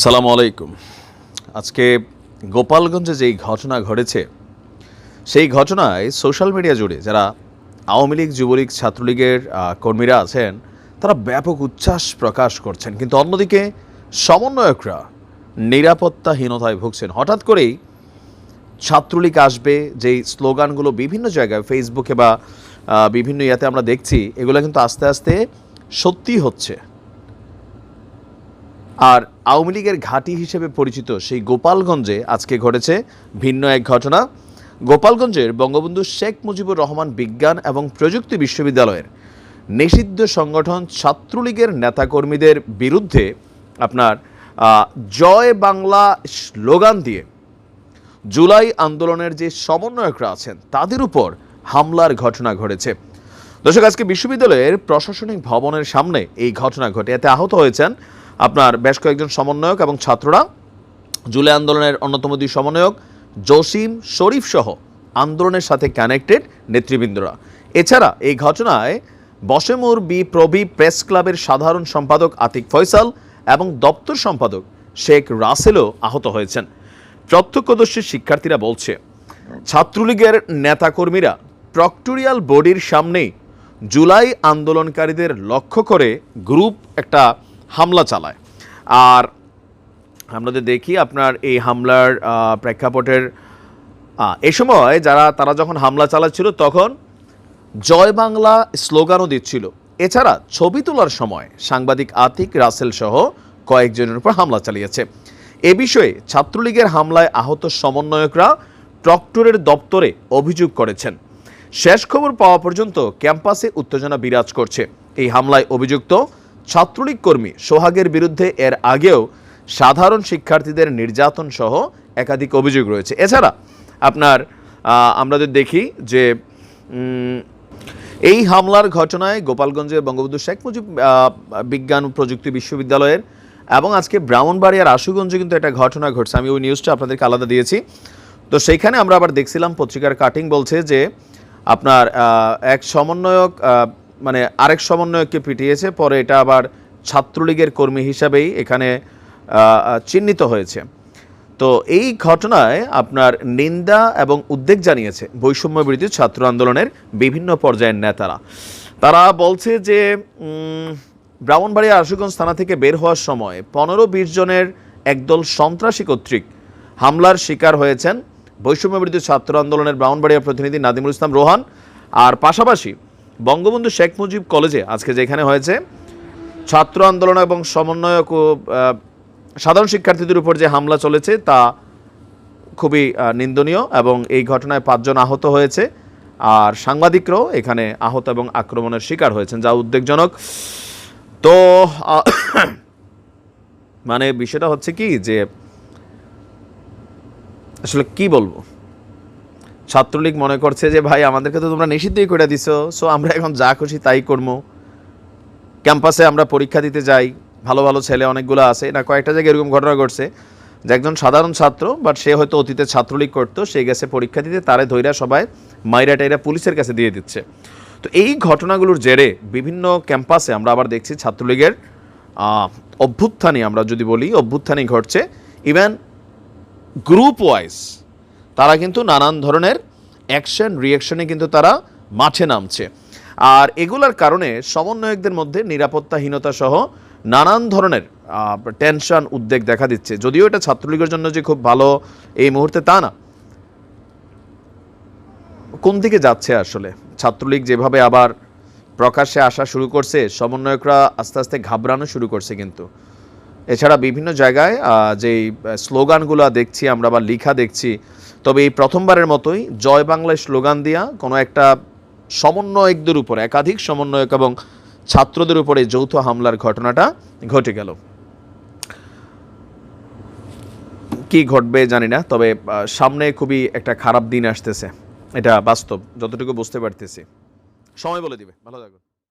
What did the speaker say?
সালাম আলাইকুম। আজকে গোপালগঞ্জে যেই ঘটনা ঘটেছে, সেই ঘটনায় সোশ্যাল মিডিয়া জুড়ে যারা আওয়ামী লীগ, যুবলীগ, ছাত্রলীগের কর্মীরা আছেন, তারা ব্যাপক উচ্ছ্বাস প্রকাশ করছেন। কিন্তু অন্যদিকে সমন্বয়করা নিরাপত্তাহীনতায় ভুগছেন। হঠাৎ করেই ছাত্রলীগ আসবে, যেই স্লোগানগুলো বিভিন্ন জায়গায়, ফেসবুকে বা বিভিন্ন ইয়াতে আমরা দেখছি, এগুলো কিন্তু আস্তে আস্তে সত্যি হচ্ছে। আর আওয়ামী লীগের ঘাঁটি হিসেবে পরিচিত সেই গোপালগঞ্জে আজকে ঘটেছে ভিন্ন এক ঘটনা। গোপালগঞ্জের বঙ্গবন্ধু শেখ মুজিবুর রহমান বিজ্ঞান এবং প্রযুক্তি বিশ্ববিদ্যালয়ের নিষিদ্ধ সংগঠন ছাত্রলীগের নেতাকর্মীদের বিরুদ্ধে আপনার জয় বাংলা স্লোগান দিয়ে জুলাই আন্দোলনের যে সমন্বয়করা আছেন তাদের উপর হামলার ঘটনা ঘটেছে। দর্শক, আজকে বিশ্ববিদ্যালয়ের প্রশাসনিক ভবনের সামনে এই ঘটনা ঘটে। এতে আহত হয়েছেন আপনার বেশ কয়েকজন সমন্বয়ক এবং ছাত্ররা, জুলাই আন্দোলনের অন্যতম দুই সমন্বয়ক জসিম শরীফ সহ আন্দোলনের সাথে কানেক্টেড নেতৃবৃন্দরা। এছাড়া এই ঘটনায় বসেমুর বি প্রবি প্রেস ক্লাবের সাধারণ সম্পাদক আতিক ফয়সাল এবং দপ্তর সম্পাদক শেখ রাসেলও আহত হয়েছেন। প্রত্যক্ষদর্শী শিক্ষার্থীরা বলছে, ছাত্রলীগের নেতাকর্মীরা প্রক্টোরিয়াল বডির সামনেই জুলাই আন্দোলনকারীদের লক্ষ্য করে গ্রুপ একটা হামলা চালায়। আর আমরা যদি দেখি আপনার এই হামলার প্রেক্ষাপটের এ সময় যারা, তারা যখন হামলা চালাচ্ছিল তখন জয় বাংলা স্লোগানও দিচ্ছিল। এছাড়া ছবি তোলার সময় সাংবাদিক আতিক রাসেল সহ কয়েকজনের উপর হামলা চালিয়েছে। এ বিষয়ে ছাত্রলীগের হামলায় আহত সমন্বয়করা প্রক্টরের দপ্তরে অভিযোগ করেছেন। শেষ খবর পাওয়া পর্যন্ত ক্যাম্পাসে উত্তেজনা বিরাজ করছে। এই হামলায় অভিযুক্ত ছাত্রলীগ কর্মী সোহাগের বিরুদ্ধে এর আগেও সাধারণ শিক্ষার্থীদের নির্যাতন সহ একাধিক অভিযোগ রয়েছে। এছাড়া আপনার আমরা যদি দেখি যে এই হামলার ঘটনায় গোপালগঞ্জে বঙ্গবন্ধু শেখ মুজিব বিজ্ঞান প্রযুক্তি বিশ্ববিদ্যালয়ের এবং আজকে ব্রাহ্মণবাড়িয়ার আশুগঞ্জে কিন্তু একটা ঘটনা ঘটছে। আমি ওই নিউজটা আপনাদেরকে আলাদা দিয়েছি। তো সেইখানে আমরা আবার দেখছিলাম, পত্রিকার কাটিং বলছে যে, আপনার এক সমন্বয়ক মানে আরেক সমন্বয়ককে পিটিয়েছে, পরে এটা আবার ছাত্রলীগের কর্মী হিসাবেই এখানে চিহ্নিত হয়েছে। তো এই ঘটনায় আপনার নিন্দা এবং উদ্বেগ জানিয়েছে বৈষম্য বিরোধী ছাত্র আন্দোলনের বিভিন্ন পর্যায়ের নেতারা। তারা বলছে যে ব্রাহ্মণবাড়িয়া আশুগঞ্জ থানা থেকে বের হওয়ার সময় পনেরো বিশ জনের একদল সন্ত্রাসী কর্তৃক হামলার শিকার হয়েছেন বৈষম্য বিরোধী ছাত্র আন্দোলনের ব্রাহ্মণবাড়িয়া প্রতিনিধি নাদিমুল ইসলাম রোহান। আর পাশাপাশি বঙ্গবন্ধু শেখ মুজিব কলেজে আজকে যেখানে হয়েছে ছাত্র আন্দোলন এবং সমন্বয়ক ও সাধারণ শিক্ষার্থীদের উপর যে হামলা চলেছে তা খুবই নিন্দনীয় এবং এই ঘটনায় পাঁচজন আহত হয়েছে। আর সাংবাদিকরাও এখানে আহত এবং আক্রমণের শিকার হয়েছেন, যা উদ্বেগজনক। তো মানে বিষয়টা হচ্ছে কি যে, আসলে কি বলব? ছাত্রলীগ মনে করছে যে, ভাই, আমাদেরকে তো তোমরা নিষিদ্ধই করে দিছো। সো আমরা এখন যা খুশি তাই করব ক্যাম্পাসে আমরা পরীক্ষা দিতে যাই। ভালো ভালো ছেলে অনেকগুলো আছে। না, কয়েকটা জায়গায় এরকম ঘটনা ঘটছে যে, একজন সাধারণ ছাত্র বাট সে হয়তো অতীতে ছাত্রলীগ করতো, সে গেছে পরীক্ষা দিতে, তারে ধৈরা সবাই মাইরা টাইরা পুলিশের কাছে দিয়ে দিচ্ছে। তো এই ঘটনাগুলোর জেরে বিভিন্ন ক্যাম্পাসে আমরা আবার দেখছি ছাত্রলীগের অভ্যুত্থানই আমরা যদি বলি, অভ্যুত্থানই ঘটছে। ইভেন গ্রুপ ওয়াইজ তারা কিন্তু নানান ধরনের অ্যাকশন রিয়াকশনে কিন্তু তারা মাঠে নামছে। আর এগুলার কারণে সমন্বয়কদের মধ্যে নিরাপত্তাহীনতা সহ নানান ধরনের টেনশন উদ্বেগ দেখা দিচ্ছে। যদিও এটা ছাত্রলীগের জন্য যে খুব ভালো এই মুহূর্তে তা না। কোন দিকে যাচ্ছে আসলে? ছাত্রলীগ যেভাবে আবার প্রকাশ্যে আসা শুরু করছে, সমন্বয়করা আস্তে আস্তে ঘাবড়ানো শুরু করছে কিন্তু। এছাড়া বিভিন্ন জায়গায় যেই স্লোগানগুলো দেখছি আমরা বা লিখা দেখছি তবে এই প্রথমবারের মতোই জয় বাংলায় স্লোগান দিয়া কোনো একটা সমন্বয়কদের উপর, একাধিক সমন্বয়ক এবং ছাত্রদের উপরে যৌথ হামলার ঘটনাটা ঘটে গেল। কি ঘটবে জানি না, তবে সামনে খুবই একটা খারাপ দিন আসতেছে। এটা বাস্তব, যতটুকু বুঝতে পারতেছি। সময় বলে দিবে। ভালো থাকো